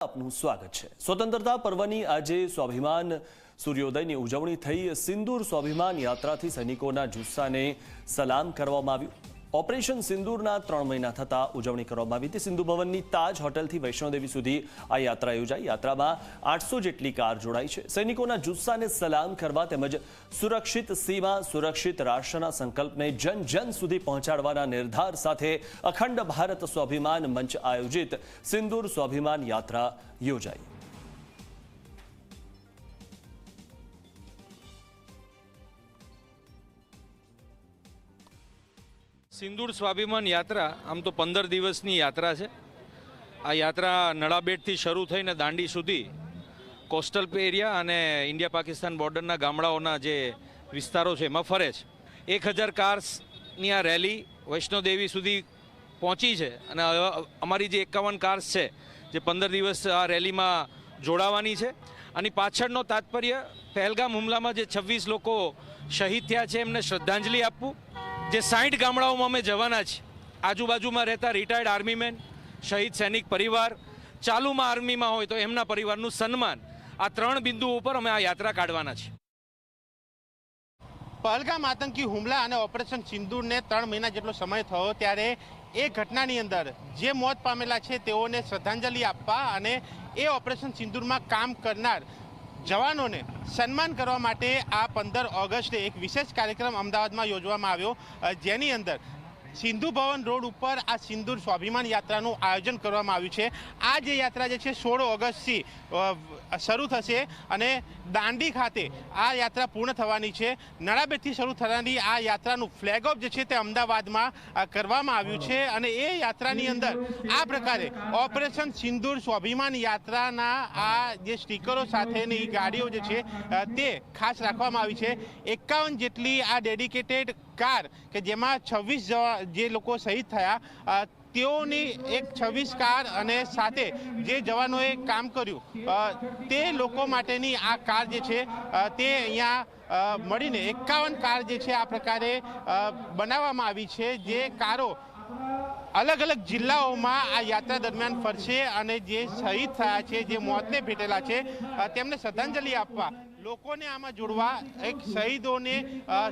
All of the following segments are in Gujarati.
આપનું સ્વાગત છે. સ્વતંત્રતા પર્વની આજે સ્વાભિમાન સૂર્યોદયની ઉજવણી થઈ. સિંદૂર સ્વાભિમાન યાત્રાથી સૈનિકોના જુસ્સાને સલામ કરવામાં આવ્યું. ઓપરેશન સિંદૂરના ત્રણ મહિના થતાં ઉજવણી કરવામાં આવી હતી. સિંધુ ભવનની તાજ હોટલથી વૈષ્ણોદેવી સુધી આ યાત્રા યોજાઈ. યાત્રામાં આઠસો જેટલી કાર જોડાઈ છે. સૈનિકોના જુસ્સાને સલામ કરવા તેમજ સુરક્ષિત સીમા, સુરક્ષિત રાષ્ટ્રના સંકલ્પને જન જન સુધી પહોંચાડવાના નિર્ધાર સાથે અખંડ ભારત સ્વાભિમાન મંચ આયોજિત સિંદૂર સ્વાભિમાન યાત્રા યોજાઈ. સિંદૂર સ્વાભિમાન યાત્રા, આમ તો પંદર દિવસની યાત્રા છે. આ યાત્રા નળાબેટથી શરૂ થઈને દાંડી સુધી કોસ્ટલ એરિયા અને ઇન્ડિયા પાકિસ્તાન બોર્ડરના ગામડાઓના જે વિસ્તારો છે, એમાં ફરે છે. એક હજાર કાર્સની આ રેલી વૈષ્ણોદેવી સુધી પહોંચી છે અને અમારી જે એકાવન કાર્સ છે, જે પંદર દિવસ આ રેલીમાં જોડાવાની છે. આની પાછળનો તાત્પર્ય, પહેલગામ હુમલામાં જે છવ્વીસ લોકો શહીદ થયા છે, એમને શ્રદ્ધાંજલિ આપવું. જે સાઠ ગામડાઓમાં અમે જવાના છે આજુબાજુમાં રહેતા રિટાયર્ડ આર્મીમેન શહીદ સૈનિક પરિવાર, ચાલુમાં આર્મીમાં હોય તો એમના પરિવારનું સન્માન આ ત્રણ બિંદુ ઉપર અમે આ યાત્રા કાઢવાના છે પહલગામ આતંકી હુમલા અને ઓપરેશન સિંદૂરને ત્રણ મહિના જેટલો સમય થયો ત્યારે એ ઘટનાની અંદર જે મોત પામેલા છે તેઓને શ્રદ્ધાંજલિ આપવા અને એ ઓપરેશન સિંદૂરમાં કામ કરનાર જવાનોને સન્માન કરવા માટે આ પંદર ઓગસ્ટે એક વિશેષ કાર્યક્રમ અમદાવાદમાં યોજવામાં આવ્યો. જેની અંદર સિંધુ ભવન રોડ ઉપર આ સિંદૂર સ્વાભિમાન યાત્રાનું આયોજન કરવામાં આવ્યું છે. આ જે યાત્રા જે છે, સોળ ઓગસ્ટથી શરૂ થશે અને દાંડી ખાતે આ યાત્રા પૂર્ણ થવાની છે. નળાબેટથી શરૂ થવાની આ યાત્રાનું ફ્લેગ ઓફ જે છે, તે અમદાવાદમાં કરવામાં આવ્યું છે અને એ યાત્રાની અંદર આ પ્રકારે ઓપરેશન સિંદૂર સ્વાભિમાન યાત્રાના આ જે સ્ટીકરો સાથેની ગાડીઓ જે છે તે ખાસ રાખવામાં આવી છે. એકાવન જેટલી આ ડેડિકેટેડ કાર કે જેમાં છવ્વીસ જે લોકો શહીદ થયા તેઓની એક છવ્વીસ કાર અને સાથે જે જવાનોએ કામ કર્યું તે લોકો માટેની આ કાર જે છે તે અહીંયા મળીને એકાવન કાર જે છે આ પ્રકારે બનાવવામાં આવી છે, જે કારો અલગ અલગ જિલ્લાઓમાં આ યાત્રા દરમિયાન ફરશે અને જે શહીદ થયા છે, જે મોતને ભેટેલા છે તેમને શ્રદ્ધાંજલિ આપવા, લોકોને આમાં જોડવા, એક શહીદોને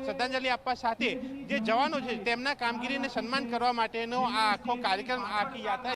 શ્રદ્ધાંજલિ આપવા સાથે જે જવાનો છે, તેમના કામગીરીને સન્માન કરવા માટેનો આ આખો કાર્યક્રમ આખી યાત્રા